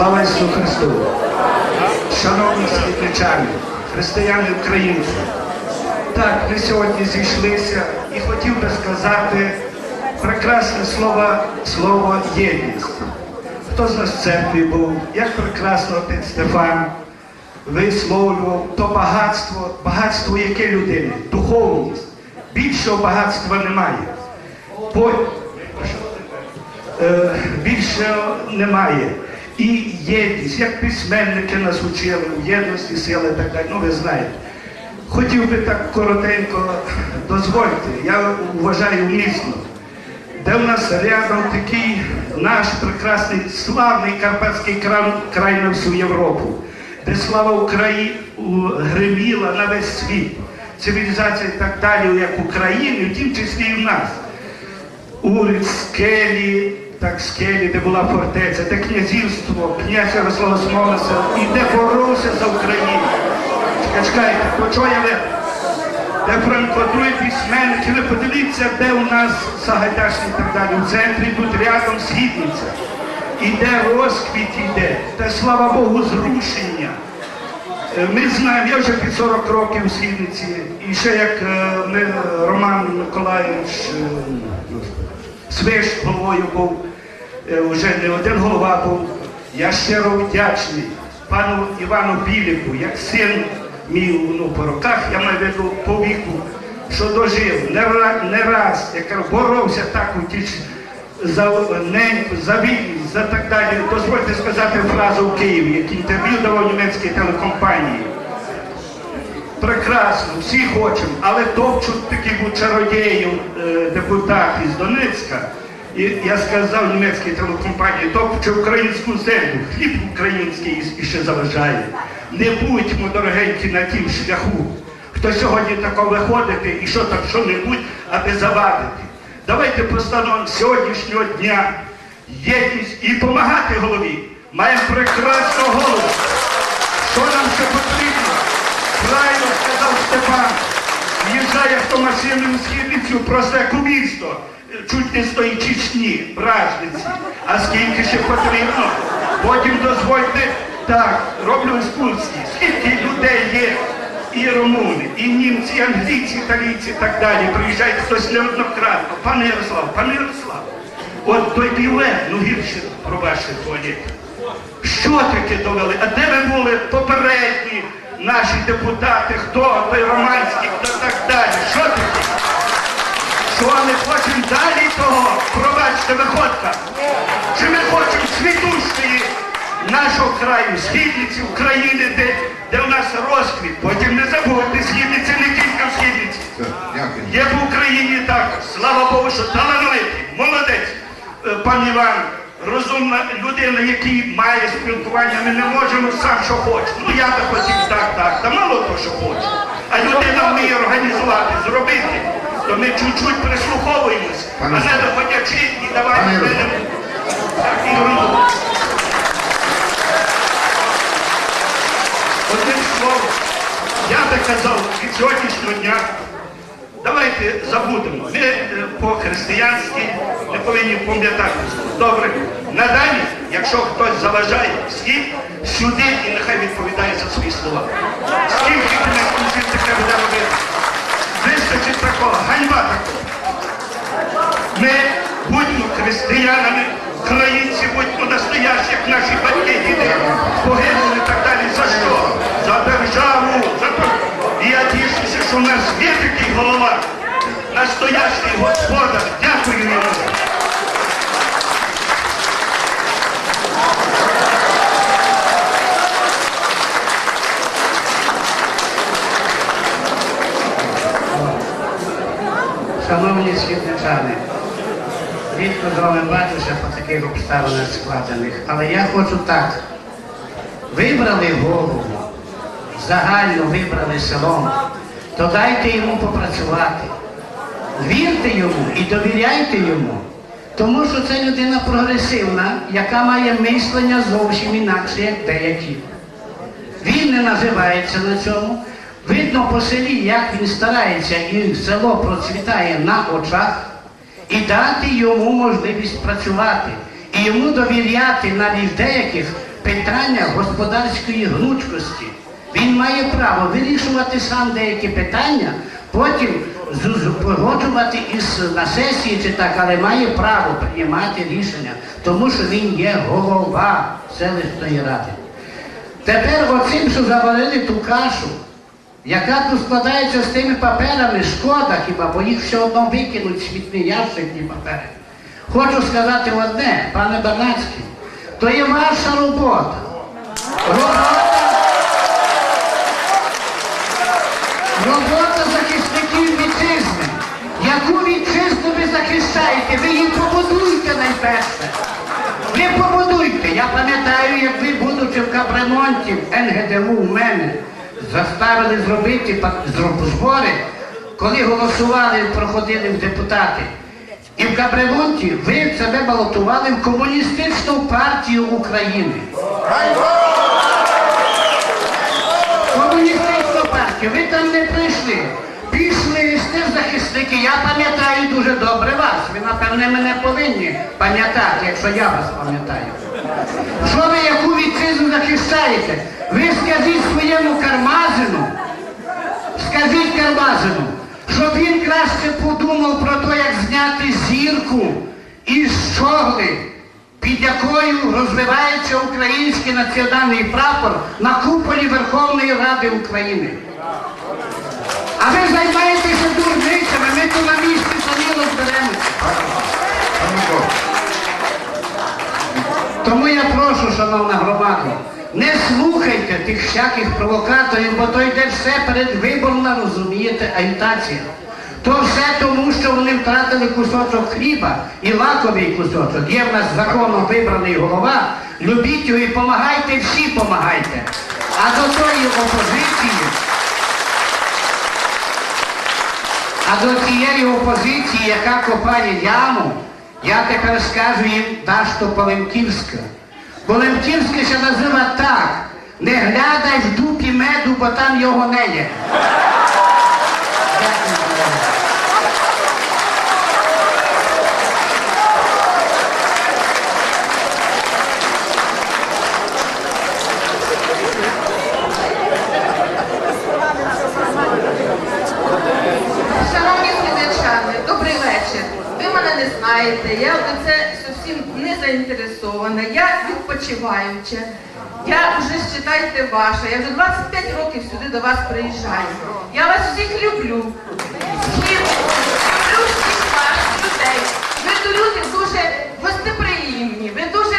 Слава Ісусу Христу! Шановні світличани, християни українці, так, ми сьогодні зійшлися і хотів би сказати прекрасне слово, слово єдність. Хто з нас в церкві був, як прекрасно отець Стефан висловлював то багатство, багатство яке людини, духовність. Більшого багатства немає. По- е, більше немає. І єдність, як письменники нас учили в єдності, сили так далі. Ну ви знаєте. Хотів би так коротенько дозвольте, я вважаю міцно, де в нас рядом такий наш прекрасний славний Карпатський край, край на всю Європу, де слава України гриміла на весь світ, цивілізація і так далі, як України, в тім числі і в нас улиць, скелі, так скелі, де була фортеця, де князівство, князь Ярослава Смолоса, і де боровся за Україну. Чекайте, ви? Де Франко, другий письменник, і ви подивіться, де у нас Сагайдачний і так далі. У центрі тут рядом східниця. Іде розквіт іде, та слава Богу, зрушення. Е, Ми знаємо, я вже під 40 років в Східниці, і ще як е, ми, Роман Миколаївич е, Свиш головою був, вже не один голова був. Я щиро вдячний пану Івану Біліку, як син мій ну, по роках, я маю виду по віку, що дожив, не, не раз, я кажу, боровся так у за неньку, за вільність, за так далі. Дозвольте сказати фразу в Києві, як інтерв'ю давав німецькій телекомпанії. Прекрасно, всі хочемо, але топчуть такі був чародіїв е, депутат із Донецька. І я сказав німецькій телекомпанії, топче українську землю, хліб український і- і ще заважає. Не будьмо дорогенькі на тім шляху. Хто сьогодні тако виходити і що там що-небудь, аби завадити. Давайте постановимо сьогоднішнього дня єдність і допомагати голові. Маємо прекрасного голову. Що нам ще потрібно? Правильно сказав Степан. Їжджає автомашини у східницю, у місто. Чуть не стоїть Чечні, Бражниці. А скільки ще потрібно? Потім дозвольте, так, роблю екскурсії. Скільки людей є? І румуни, і німці, і англійці, італійці і так далі. Приїжджають хтось неоднократно. Пане Ярослав, пане Ярослав, от той білет, ну гірше про ваші туалети. Що таке довели? А де ви були попередні наші депутати? Хто той Романський, хто так далі? Що таке? Що ми хочемо далі того? Пробачте, виходка. Чи ми хочемо світущої нашого краю, східниці України, де, де у нас розквіт? Потім не забудьте, східниця не тільки в східниці. Є в Україні також. Слава Богу, що талановитий, молодець. Е, Пан Іван, розумна людина, який має спілкування, ми не можемо сам, що хоче. Ну я би хотів так, так, та мало то, що хоче. А людина вміє організувати, зробити. То ми чуть-чуть прислуховуємось, а не доходячи і давайте Пане будемо так і робити. Одним словом, я би казав від сьогоднішнього дня, давайте забудемо. Ми е, по-християнськи не повинні пам'ятати. Добре, надалі, якщо хтось заважає схід, сюди і нехай відповідає за свої слова. Скільки не конфлікт таке буде робити? Вистачить такого, ганьба такого. Ми будьмо християнами, українці, будьмо настоящі, як наші батьки, діди, погинули і так далі. За що? За державу. За... то- І я тішуся, що в нас є такий голова, настоящий господар. Дякую йому. Шановні світлячани, рідко з вами бачуся по таких обставинах складених, але я хочу так. Вибрали голову, загально вибрали селом, то дайте йому попрацювати. Вірте йому і довіряйте йому, тому що це людина прогресивна, яка має мислення зовсім інакше, як деякі. Він не називається на цьому. Видно по селі, як він старається, і село процвітає на очах, і дати йому можливість працювати, і йому довіряти навіть деяких питання господарської гнучкості. Він має право вирішувати сам деякі питання, потім погоджувати із на сесії чи так, але має право приймати рішення, тому що він є голова селищної ради. Тепер оцим, що заварили ту кашу, яка тут складається з тими паперами, шкода хіба, бо їх все одно викинуть в смітний ящик папери. Хочу сказати одне, пане Барнацький, то є ваша робота. Робота, захисників вітчизни. Яку вітчизну ви захищаєте? Ви її побудуйте найперше. Ви побудуйте. Я пам'ятаю, як ви, будучи в капремонті в НГДУ у мене, заставили зробити збори, коли голосували, проходили в депутати. І в капремонті ви себе балотували в Комуністичну партію України. Комуністичну партію, ви там не прийшли. Пішли захисники, я пам'ятаю дуже добре вас. Ви, напевне, мене повинні пам'ятати, якщо я вас пам'ятаю. Що ви яку вітчизну захищаєте? Ви скажіть своєму кармазину, скажіть кармазину, щоб він краще подумав про те, як зняти зірку із чогли, під якою розвивається український національний прапор на куполі Верховної Ради України. А ви займаєтеся дурницями, ми то на місці самі розберемося. Тому я прошу, шановна громада, не слухайте тих всяких провокаторів, бо то йде все передвиборна, розумієте, агітація. То все тому, що вони втратили кусочок хліба і лаковий кусочок. Є в нас законом вибраний голова. Любіть його і помагайте, всі помагайте. А до тої опозиції. А до тієї опозиції, яка копає яму, я тепер скажу їм Дашто Полемківська. Полемківська ще назива так. Не глядай в дупі меду, бо там його не є. Дякую. Шановні глядачани, добрий вечір. Ви мене не знаєте, я в це зовсім не заінтересована. Я відпочиваюча. Я вже считайте ваша. Я вже 25 років сюди до вас приїжджаю. Я вас всіх люблю. Люблю всіх ваших людей. Ви до люди дуже гостеприємні, ви дуже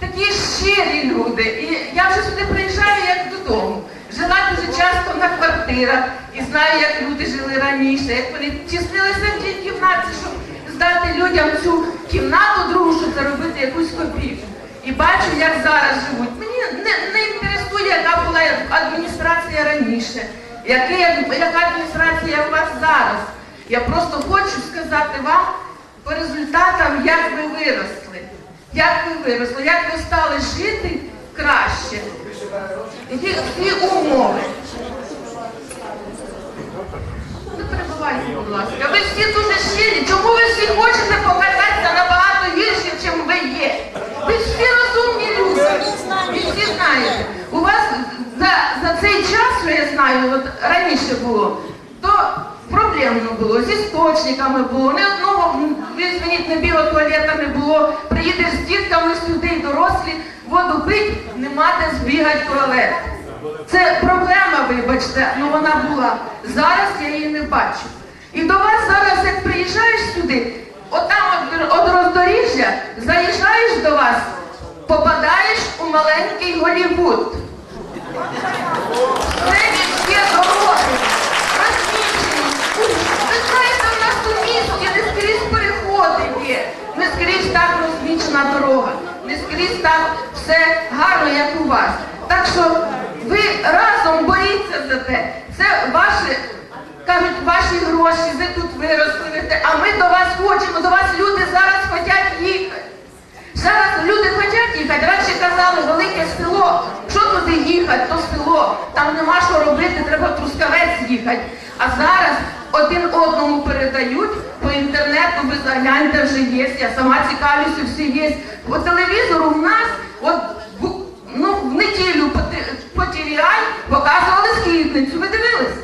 такі щирі люди. І я вже сюди приїжджаю як додому. Жила дуже часто на квартирах і знаю, як люди жили раніше, як вони тіснилися в тій кімнаті, щоб здати людям цю кімнату другу, копійку. І бачу, як зараз живуть. Мені не, не інтересує, яка була адміністрація раніше, яка, яка адміністрація у вас зараз. Я просто хочу сказати вам по результатам, як ви виросли. Як ви виросли, як ви стали жити краще. Які, умови? Не перебувайте, будь ласка. Ви всі дуже щирі. Чому ви всі хочете показатися набагато гірше, чим ви є? Ви всі розумні люди. Ви всі знаєте. У вас за, за цей час, що я знаю, от раніше було, то проблемно було, зі сточниками було, ні одного, не білого туалета не було. Приїдеш з дітками сюди, дорослі, воду пить, нема де збігати туалет. Це проблема, вибачте, але вона була. Зараз я її не бачу. І до вас зараз, як приїжджаєш сюди, отам от, от роздоріжжя, заїжджаєш до вас, попадаєш у маленький Голівуд. Це є дороги, розміщені. Ух, Ви знаєте, у нас у місті не скрізь переходи є. Не скрізь так розмічена дорога. Не так все гарно, як у вас. Так що ви разом боріться за те. Це ваші, кажуть, ваші гроші, ви тут виросли, а ми до вас хочемо, до вас люди зараз хочуть їхати. Зараз люди хочуть їхати. Раніше казали, велике село. Що туди їхати, то село. Там нема що робити, треба Трускавець їхати. А зараз один одному передають по інтернету, ви загляньте вже є. Я сама цікавлюся, всі є. По телевізору в нас, от ну неділю по, по TVI показували східницю. Ви дивились?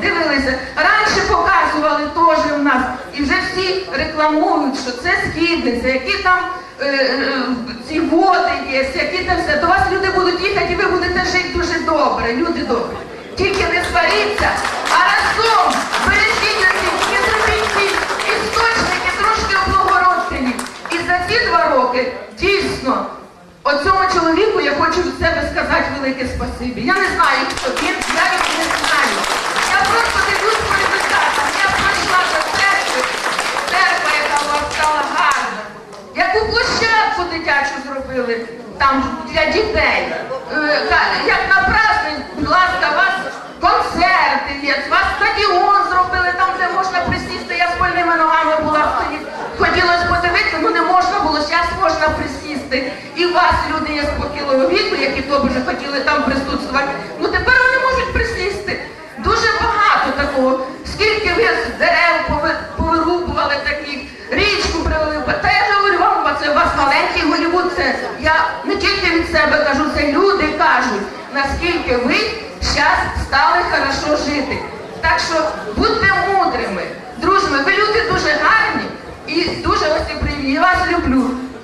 Дивилися. Раніше показували теж у нас. І вже всі рекламують, що це східниця, які там е, е, ці води є, які там все. До вас люди будуть їхати і ви будете жити дуже добре, люди добрі. Тільки не сваріться, а разом бережіть оці, і зробіть ці істочники трошки облагородені. І за ці два роки дійсно Оцьому чоловіку я хочу від себе сказати велике спасибі. Я не знаю, хто він, я його не знаю. Я просто дивлюсь по результатам. Я пройшла до церкви, церква, яка вас стала гарна. Яку площадку дитячу зробили там для дітей. Е, Як на праздник, будь ласка, вас концерти є, у вас стадіон зробили, там, де можна присісти. Я з больними ногами була тоді. Хотілося подивитися, ну не можна було, зараз можна присісти. І вас люди є з віку, які вже хотіли там присутствувати. Ну тепер вони можуть присісти. Дуже багато такого. Скільки ви з дерев повирубували таких, річку привели. Та я говорю вам, це у вас маленький Голівуд. Це я не тільки від себе кажу, це люди кажуть, наскільки ви зараз стали хорошо жити. Так що будьте мудрими, дружими, ви люди дуже гарні і дуже ось люблю. Я вас люблю.